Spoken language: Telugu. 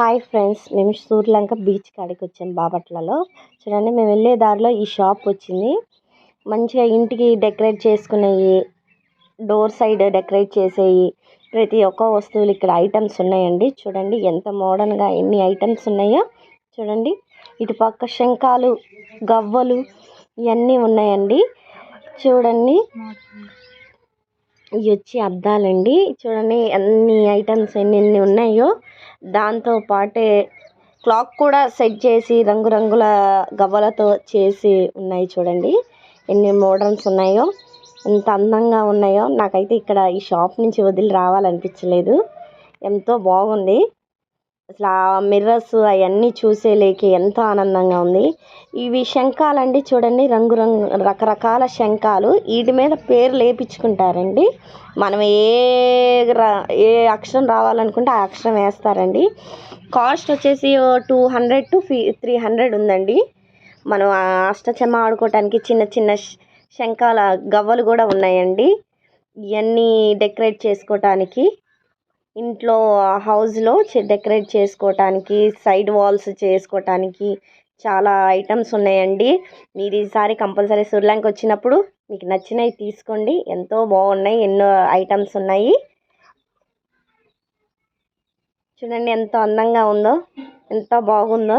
హాయ్ ఫ్రెండ్స్ మేము సూర్యలంక బీచ్ కాడికి వచ్చాము బాపట్లలో. చూడండి మేము వెళ్ళే దారిలో ఈ షాప్ వచ్చింది. మంచిగా ఇంటికి డెకరేట్ చేసుకునేవి డోర్ సైడ్ డెకరేట్ చేసేవి ప్రతి ఒక్క వస్తువులు ఇక్కడ ఐటమ్స్ ఉన్నాయండి. చూడండి ఎంత మోడర్న్గా ఎన్ని ఐటమ్స్ ఉన్నాయో. చూడండి ఇటు పక్క శంఖాలు గవ్వలు ఇవన్నీ ఉన్నాయండి. చూడండి. ఇవి వచ్చి అద్దాలండి. చూడండి అన్ని ఐటమ్స్ ఎన్ని ఎన్ని ఉన్నాయో. దాంతో పాటే క్లాక్ కూడా సెట్ చేసి రంగురంగుల గవ్వలతో చేసి ఉన్నాయి చూడండి. ఎన్ని మోడల్స్ ఉన్నాయో. ఎంత అందంగా ఉన్నాయో. నాకైతే ఇక్కడ ఈ షాప్ నుంచి వదిలి రావాలనిపించలేదు. ఎంతో బాగుంది. అసలు ఆ మిర్రర్స్ అవన్నీ చూసేలేకి ఎంతో ఆనందంగా ఉంది. ఇవి శంఖాలండి చూడండి రంగురంగు రకరకాల శంఖాలు. వీటి మీద పేరు లేపించుకుంటారండి. మనం ఏ రా- ఏ అక్షరం రావాలనుకుంటే ఆ అక్షరం వేస్తారండి. కాస్ట్ వచ్చేసి two hundred to fee three hundred ఉందండి. మనం అష్టచమ్మ ఆడుకోవటానికి చిన్న చిన్న శంఖాల గవ్వలు కూడా ఉన్నాయండి. ఇవన్నీ డెకరేట్ చేసుకోవటానికి ఇంట్లో హౌస్లో డెకరేట్ చేసుకోవటానికి సైడ్ వాల్స్ చేసుకోవటానికి చాలా ఐటమ్స్ ఉన్నాయండి. మీరు ఈసారి కంపల్సరీ సూర్యలంక వచ్చినప్పుడు మీకు నచ్చినవి తీసుకోండి. ఎంతో బాగున్నాయి ఎన్నో ఐటమ్స్ ఉన్నాయి. చూడండి ఎంత అందంగా ఉందో ఎంత బాగుందో.